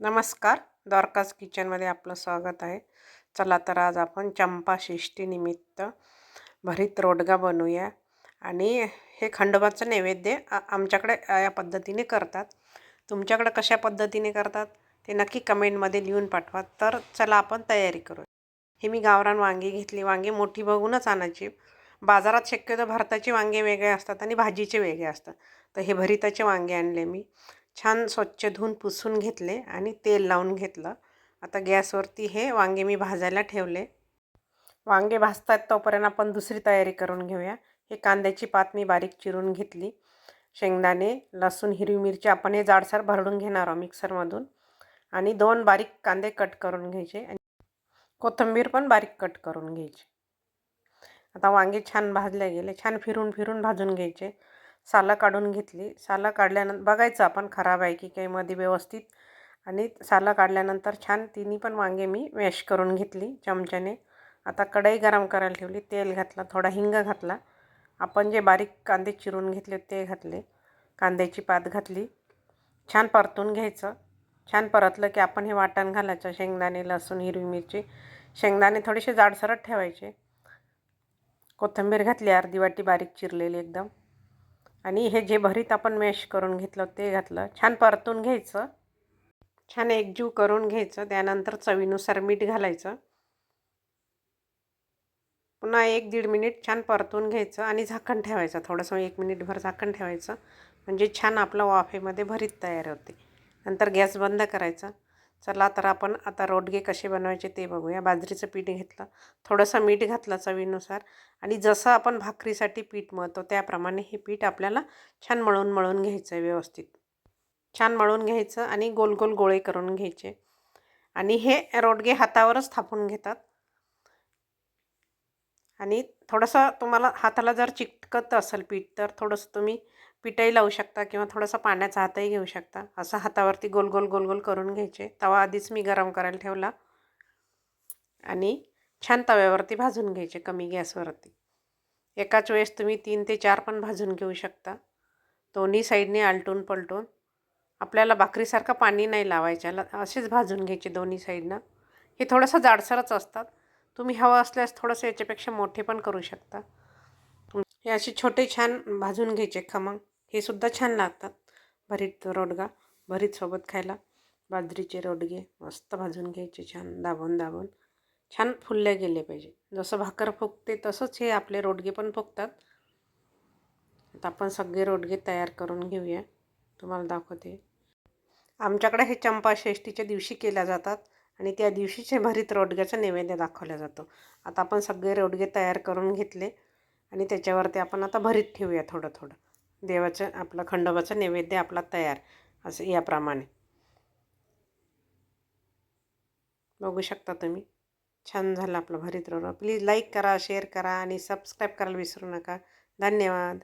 नमस्कार. द्वारकाज किचनमध्ये आपलं स्वागत आहे. चला तर आज आपण चंपा षष्टीनिमित्त भरीत रोडगा बनवूया. आणि हे खंडोबाचं नैवेद्य आमच्याकडे या पद्धतीने करतात. तुमच्याकडे कशा पद्धतीने करतात ते नक्की कमेंटमध्ये लिहून पाठवा. तर चला आपण तयारी करू. हे मी गावरान वांगी घेतली. वांगी मोठी बघूनच आणायची. बाजारात शक्यतो भरताचे वांगे वेगळे असतात आणि भाजीचे वेगळे असतात. तर हे भरिताचे वांगे आणले मी. छान स्वच्छ धुवून पुसून घेतले आणि तेल लावून घेतलं. आता गॅसवरती हे वांगे मी भाजायला ठेवले. वांगे भाजतात तोपर्यंत आपण दुसरी तयारी करून घेऊया. हे कांद्याची पात मी बारीक चिरून घेतली. शेंगदाणे लसूण हिरवी मिरची आपण हे जाडसर भरडून घेणार आहोत मिक्सरमधून. आणि दोन बारीक कांदे कट करून घ्यायचे आणि कोथिंबीर पण बारीक कट करून घ्यायची. आता वांगे छान भाजले गेले. छान फिरून फिरून भाजून घ्यायचे. सालं काढून घेतली. सालं काढल्यानंतर बघायचं आपण खराब आहे की काही मध्ये व्यवस्थित. आणि सालं काढल्यानंतर छान तिन्ही पण वांगे मी मॅश करून घेतली चमच्याने. आता कढई गरम करायला ठेवली तेल घातलं थोडा हिंग घातला. आपण जे बारीक कांदे चिरून घेतले ते घातले. कांद्याची पात घातली. छान परतून घ्यायचं. छान परतलं की आपण हे वाटण घालायचं शेंगदाणे लसूण हिरवी मिरची. शेंगदाणे थोडेसे जाडसरट ठेवायचे. कोथिंबीर घातली अर्धी वाटी बारीक चिरलेली एकदम. आणि हे जे भरीत आपण मॅश करून घेतलं ते घातलं. छान परतून घ्यायचं. छान एकजीव करून घ्यायचं. त्यानंतर चवीनुसार मीठ घालायचं. पुन्हा एक दीड मिनिट छान परतून घ्यायचं आणि झाकण ठेवायचं. थोडंसं एक मिनिटभर झाकण ठेवायचं. म्हणजे छान आपलं वाफेमध्ये भरीत तयार होते. नंतर गॅस बंद करायचा. चला तर आपण आता रोडगे कसे बनवायचे ते बघूया. बाजरीचं पीठ घेतलं. थोडंसं मीठ घातलं चवीनुसार. आणि जसं आपण भाकरीसाठी पीठ मळतो त्याप्रमाणे हे पीठ आपल्याला छान मळून मळून घ्यायचं आहे व्यवस्थित. छान मळून घ्यायचं आणि गोल गोल गोळे करून घ्यायचे. आणि हे रोडगे हातावरच थापून घेतात. आणि थोडंसं तुम्हाला हाताला जर चिकटकत असेल पीठ तर थोडंसं तुम्ही पिठाही लावू शकता किंवा थोडासा पाण्याचा हातही घेऊ शकता. असं हातावरती गोल गोल गोल गोल करून घ्यायचे. तवा आधीच मी गरम करायला ठेवला. आणि छान तव्यावरती भाजून घ्यायचे कमी गॅसवरती. एकाच वेळेस तुम्ही तीन ते चार पण भाजून घेऊ शकता. दोन्ही साईडने आलटून पलटून. आपल्याला भाकरीसारखं पाणी नाही लावायच्याला. असेच भाजून घ्यायचे दोन्ही साईडनं. हे थोडंसं जाडसरच असतात. तुम्ही हवं असल्यास थोडंसं याच्यापेक्षा मोठे पण करू शकता. हे असे छोटे छान भाजून घ्यायचे खमंग. हे सुद्धा छान लागतात. भरीत रोडगा भरीतसोबत खायला. बाजरीचे रोडगे मस्त भाजून घ्यायचे छान दाबून दाबून. छान फुलले गेले पाहिजे. जसं भाकर फुगते तसंच हे आपले रोडगे पण फुगतात. आता आपण सगळे रोडगे तयार करून घेऊया. तुम्हाला दाखवते. आमच्याकडे हे चंपा षष्टीच्या दिवशी केल्या जातात आणि त्या दिवशीचे भरीत रोडग्याचा नैवेद्य दाखवला जातो. आता आपण सगळे रोडगे तयार करून घेतले आणि त्याच्यावरती आपण आता भरीत ठेवूया थोडं थोडं. देवाचं आपलं खंडोबाचं नैवेद्य आपला तयार असं याप्रमाणे. बघू शकता तुम्ही. छान झालं आपलं भरीत रोड प्लीज लाईक करा शेअर करा आणि सबस्क्राईब करायला विसरू नका. धन्यवाद.